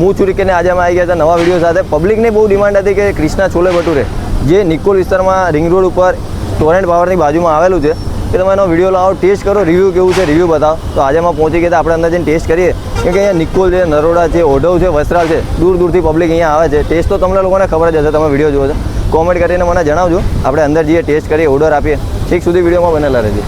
હું કે આજે અમે આવી ગયા હતા નવા વીડિયો સાથે. પબ્લિકની બહુ ડિમાન્ડ હતી કે ક્રિષ્ના છોલે ભટુરે, જે નિકોલ વિસ્તારમાં રિંગ રોડ ઉપર ટોરેન્ટ પાવરની બાજુમાં આવેલું છે. કે તમે એનો વીડિયો લાવો ટેસ્ટ કરો રિવ્યૂ કેવું છે રિવ્યૂ બતાવો. તો આજે અમે પહોંચી ગયા આપણે અંદર જઈને ટેસ્ટ કરીએ. કેમ કે અહીંયા નિકોલ છે, નરોડા છે, ઓઢવ છે, વસ્ત્રાલ છે, દૂર દૂરથી પબ્લિક અહીંયા આવે છે. ટેસ્ટ તો તમને લોકોને ખબર જ હશે, તમે વીડિયો જુઓ છો. કોમેન્ટ કરીને મને જણાવજો. આપણે અંદર જઈએ ટેસ્ટ કરીએ ઓર્ડર આપીએ. ઠીક સુધી વિડીયોમાં બનેલા રહેજો.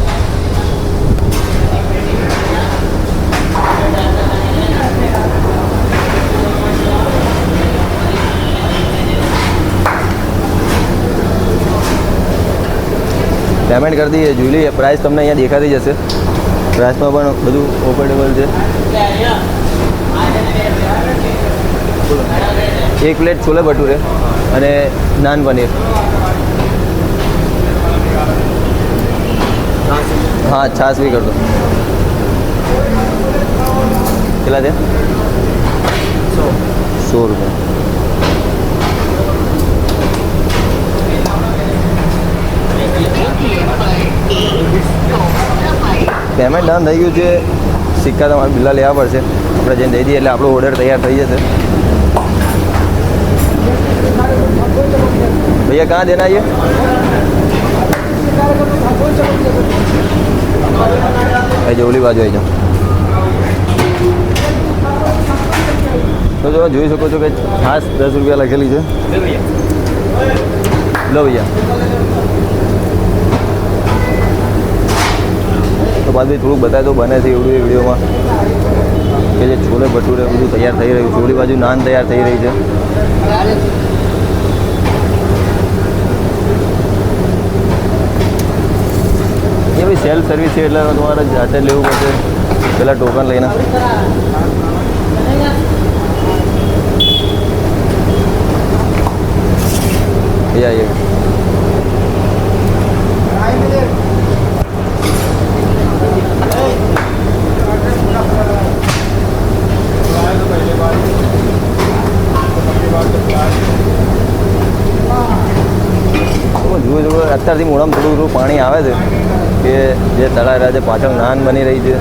પેમેન્ટ કરી દઈએ, જોઈ લઈએ. પ્રાઇસ તમને અહીંયા દેખાતી જશે. પ્રાઇસમાં પણ બધું ઓફોર્ડેબલ છે. એક પ્લેટ છોલે ભટુરે અને નાન પનીર. હા, છાશ બી કરતો કેટલા છે? સો રૂપિયા. પેમેન્ટ ડન થઈ ગયું છે. સિક્કા તમારે બિલ્લા લેવા પડશે. આપણે જઈને દઈ દઈએ એટલે આપણો ઓર્ડર તૈયાર થઈ જશે. ભૈયા, કાં દેના આઈએ ભાઈ જોવલી બાજુ આવી જાઓ. તો જો, જોઈ શકો છો કે ખાસ દસ રૂપિયા લખેલી છે. લો ભૈયા. તો બાદ ભાઈ થોડુંક બતાવી દો બને છે એવડું એ વિડીયોમાં. કે જે છોલે ભટુરે બધું તૈયાર થઈ રહ્યું છે. ઓલી બાજુ નાન તૈયાર થઈ રહી છે. એ ભાઈ સેલ્ફ સર્વિસ છે, એટલે તમારે જાતે જ લેવું પડશે. પહેલાં ટોકન લઈને. એ આઈએ જુઓ જુઓ અત્યારથી મોઢામાં થોડું થોડું પાણી આવે છે કે જે તળારા છે, પાછળ નાન બની રહી છે.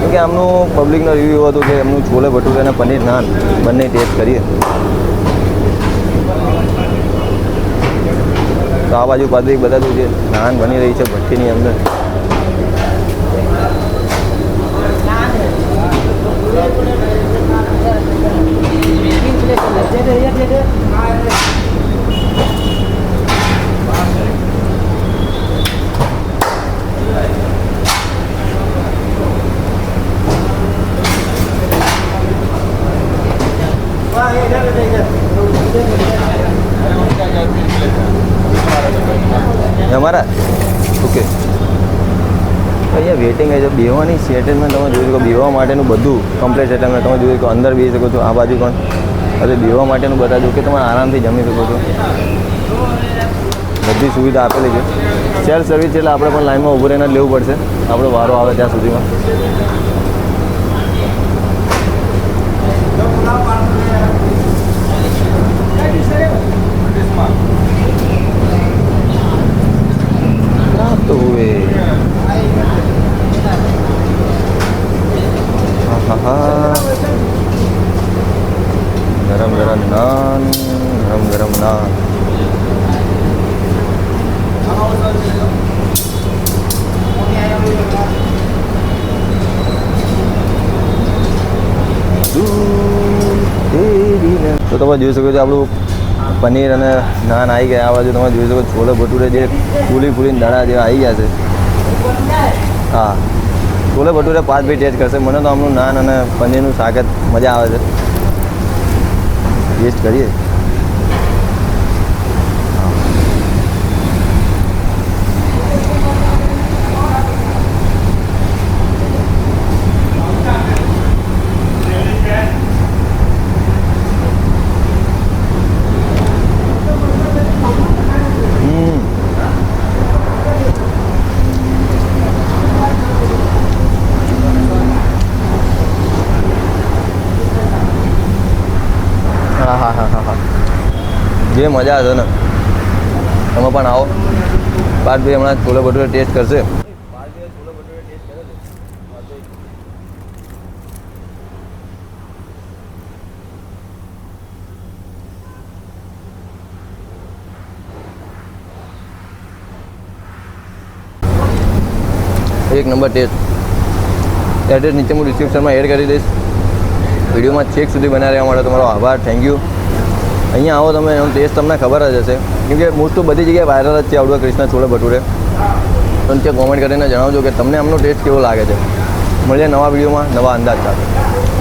કેમ કે આમનું પબ્લિકનો રિવ્યૂ હતો કે એમનું છોલે ભટુરે અને પનીર નાન બંને ટેસ્ટ કરીએ. તો આ બાજુ પાછળ બધા છે નાન બની રહી છે ભઠ્ઠીની અંદર. અમારા? ઓકે. અહીંયા વેટિંગ છે બેવાની સેટલમેન્ટ તમે જોઈ શકો બેવા માટેનું બધું કમ્પ્લીટ સેટલમેન્ટ તમે જોઈ શકો અંદર બેસી શકો છો, આ બાજુ પણ. હવે બેવા માટેનું બતાવજો કે તમે આરામથી જમી શકો છો. બધી સુવિધા આપેલી છે. સેલ્ફ સર્વિસ એટલે આપણે પણ લાઈનમાં ઊભું રહીને લેવું પડશે. આપણો વારો આવે ત્યાં સુધીમાં. ગરમ તો તમે જોઈ શકો છો આપણું પનીર અને નાન આવી ગયા. આ બાજુ તમે જોઈ શકો છોલે ભટુરે જે ફૂલી ફૂલીને દાણા જેવા આવી ગયા છે. હા. છોલે ભટુરે પાંચ ભાઈ ટેસ્ટ કરશે. મને તો આમનું નાન અને પનીરનું શાક જ મજા આવે છે. ટેસ્ટ કરીએ. જે મજા હશે ને. તમે પણ આવો. પાર્થભાઈ હમણાં છોલે ભટુરે ટેસ્ટ કરશે. એક નંબર ટેસ્ટ એડ્રેસ નીચે હું ડિસ્ક્રિપ્શનમાં એડ કરી દઈશ. વિડીયોમાં છેક સુધી બનાવી રહેવા માટે તમારો આભાર. થેન્ક યુ અહીંયા આવો તમે, એનો ટેસ્ટ તમને ખબર જ હશે. કેમ કે મોસ્ટ ઓફ બધી જગ્યાએ વાયરલ જ છે આવડું કૃષ્ણ છોલે ભટુરે. તો ત્યાં કોમેન્ટ કરીને જણાવજો કે તમને આમનો ટેસ્ટ કેવો લાગે છે. મળીએ નવા વિડીયોમાં નવા અંદાજ સાથે.